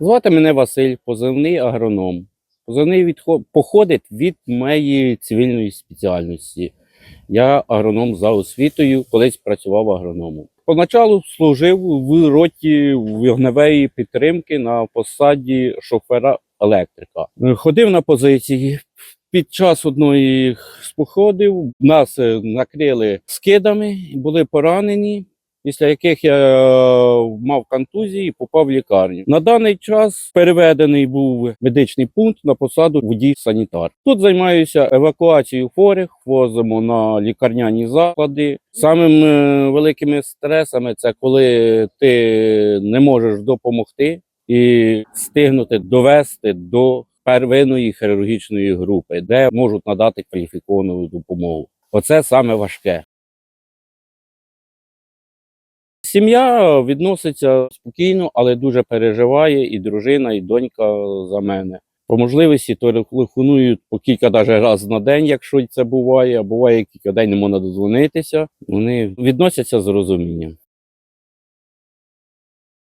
Звати мене Василь, позивний агроном. Позивний відхо- походить від моєї цивільної спеціальності. Я агроном за освітою, колись працював агрономом. Поначалу служив в роті вогневої підтримки на посаді шофера електрика. Ходив на позиції. Під час одної з походів нас е, накрили скидами, були поранені після яких я е, мав контузії попав в лікарню. На даний час переведений був медичний пункт на посаду водій-санітар. Тут займаюся евакуацією хворих, возимо на лікарняні заклади. Самим е, великими стресами це коли ти не можеш допомогти і встигнути довести до первинної хірургічної групи, де можуть надати кваліфіковану допомогу. Оце саме важке. Сім'я відноситься спокійно, але дуже переживає і дружина, і донька за мене. По можливості телефонують по кілька даже разів на день, якщо це буває, а буває кілька день не можна дозвонитися. Вони відносяться з розумінням.